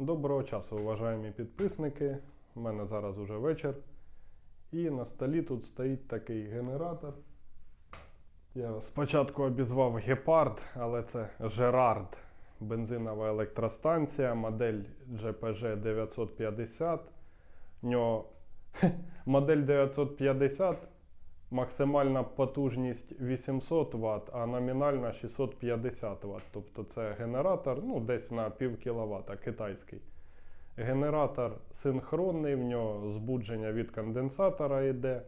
Доброго часу, уважаємі підписники. У мене зараз уже вечір. І на столі тут стоїть такий генератор. Я спочатку обізвав Гепард, але це Жерард. Бензинова електростанція, модель GPG 950. В нього модель 950, максимальна потужність 800 Вт, а номінальна 650 Вт. Тобто це генератор ну, десь на пів кіловата китайський. Генератор синхронний, в нього збудження від конденсатора йде.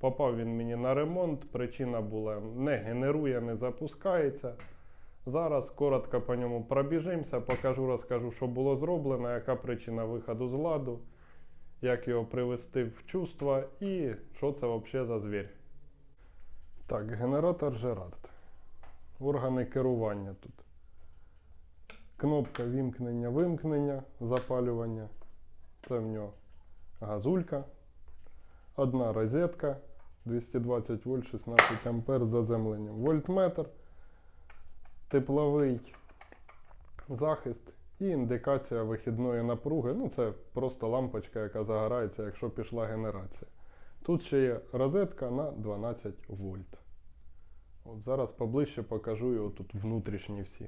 Попав він мені на ремонт. Причина була не генерує, не запускається. Зараз коротко по ньому пробіжимося, покажу, розкажу, що було зроблено, яка причина виходу з ладу, як його привести в чувство і що це взагалі за звір. Так, генератор Жерард. Органи керування тут. Кнопка вімкнення, вимкнення, запалювання. Це в нього газулька. Одна розетка 220 вольт 16 ампер з заземленням. Вольтметр, тепловий захист і індикація вихідної напруги. Ну, це просто лампочка, яка загорається, якщо пішла генерація. Тут ще є розетка на 12 вольт. От зараз поближче покажу його тут внутрішні всі.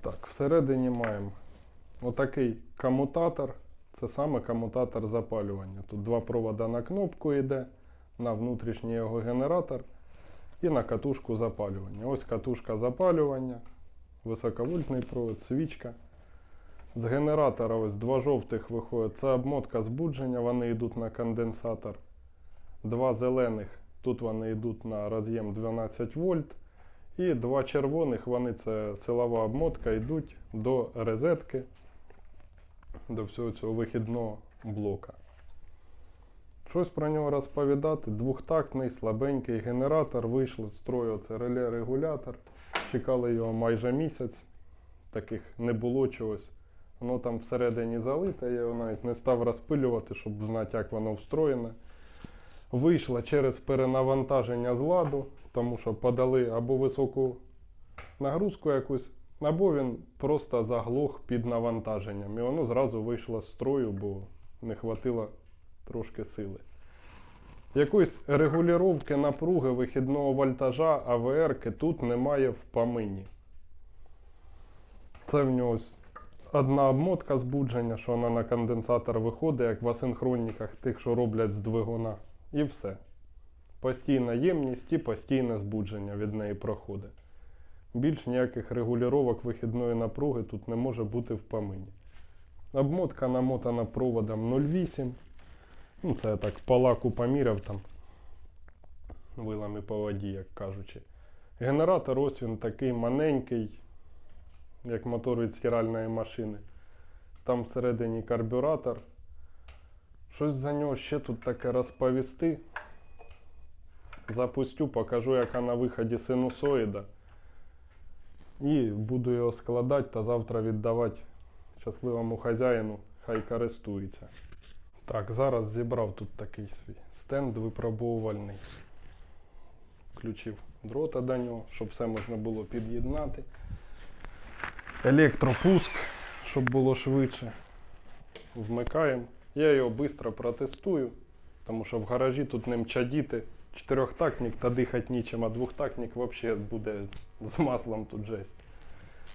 Так, всередині маємо отакий комутатор. Це саме комутатор запалювання. Тут два провода на кнопку йде, на внутрішній його генератор і на катушку запалювання. Ось катушка запалювання, високовольтний провод, свічка. З генератора ось два жовтих виходять. Це обмотка збудження, вони йдуть на конденсатор. Два зелених, тут вони йдуть на роз'єм 12 вольт. І два червоних, вони це силова обмотка, йдуть до розетки, до всього цього вихідного блока. Щось про нього розповідати. Двохтактний, слабенький генератор, вийшли з строю це реле-регулятор. Чекали його майже місяць. Таких не було чогось. Воно там всередині залите, я його навіть не став розпилювати, щоб знати, як воно встроєне. Вийшла через перенавантаження з ладу, тому що подали або високу нагрузку якусь, або він просто заглох під навантаженням. І воно зразу вийшло з строю, бо не хватило трошки сили. Якоїсь регулювання напруги вихідного вольтажа АВР тут немає в помині. Це в нього одна обмотка збудження, що вона на конденсатор виходить, як в асинхронниках тих, що роблять з двигуна. І все. Постійна ємність і постійне збудження від неї проходить. Більш ніяких регулювань вихідної напруги тут не може бути в помині. Обмотка намотана проводом 0,8. Ну, це я так по лаку поміряв там вилами по воді, як кажучи. Генератор ось він такий маленький, як мотор від стиральної машини. Там всередині карбюратор. Щось за нього ще тут таке розповісти. Запустю, покажу, яка на виході синусоїда. І буду його складати та завтра віддавати щасливому хазяїну, хай користується. Так, зараз зібрав тут такий свій стенд випробовувальний. Включив дрота до нього, щоб все можна було під'єднати. Електропуск, щоб було швидше. Вмикаємо. Я його швидко протестую, тому що в гаражі тут ним чадіти. Чотирьохтактник та дихати нічим, а двохтактник взагалі буде з маслом тут жесть.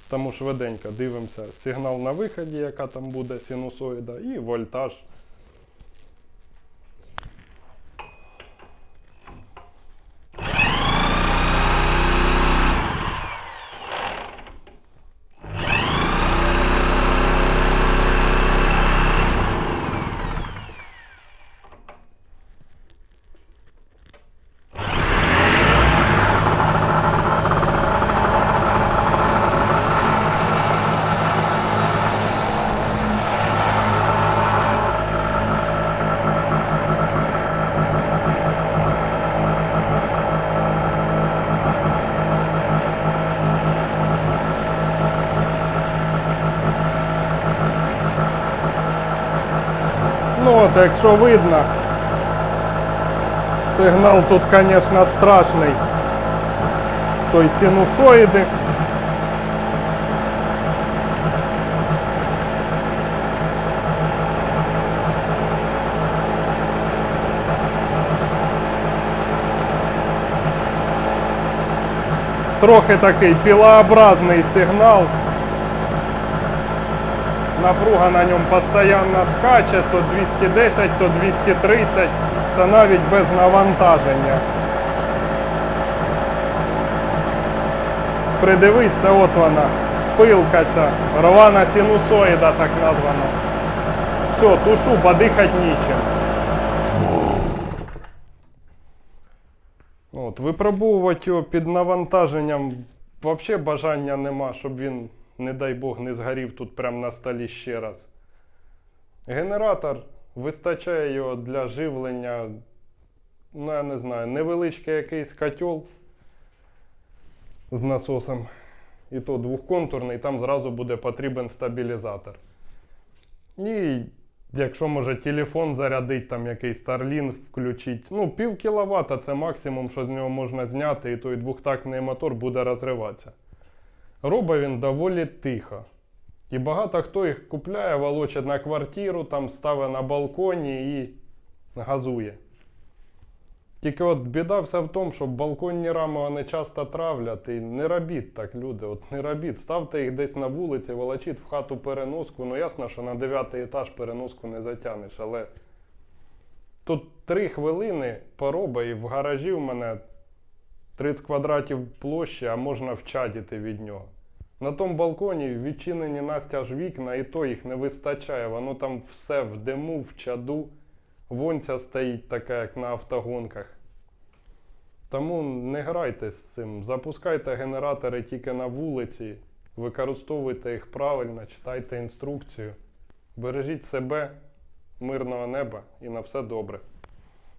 Тому швиденько дивимося сигнал на виході, яка там буде синусоїда, і вольтаж. то якщо видно, сигнал тут, звісно, страшний. Той синусоїди. Трохи такий пілообразний сигнал. Напруга на ньому постійно скаче, то 210, то 230. Це навіть без навантаження. Придивіться, от вона, пилка ця, рвана синусоїда так названа. Все, тушу, бо дихати нічим. От, випробовувати його під навантаженням взагалі бажання нема, щоб він, не дай Бог, не згорів тут прямо на столі ще раз. Генератор вистачає його для живлення, ну я не знаю, невеличкий якийсь котел з насосом. І то двохконтурний, там зразу буде потрібен стабілізатор. І якщо може телефон зарядити, там якийсь Starlink включити. Ну, пів кіловата це максимум, що з нього можна зняти, і той двохтактний мотор буде розриватися. Робить він доволі тихо. І багато хто їх купляє, волочить на квартиру, там ставить на балконі і газує. Тільки от біда вся в тому, що балконні рами вони часто травлять, і не робіть так, люди, от не робіть. Ставте їх десь на вулиці, волочіть в хату переноску. Ну ясно, що на дев'ятий етаж переноску не затягнеш, але тут три хвилини пороба, і в гаражі в мене 30 квадратів площі, а можна вчадіти від нього. На тому балконі відчинені настяж вікна, і то їх не вистачає. Воно там все в диму, в чаду. Вонця стоїть така, як на автогонках. Тому не грайте з цим. Запускайте генератори тільки на вулиці, використовуйте їх правильно, читайте інструкцію. Бережіть себе, мирного неба і на все добре.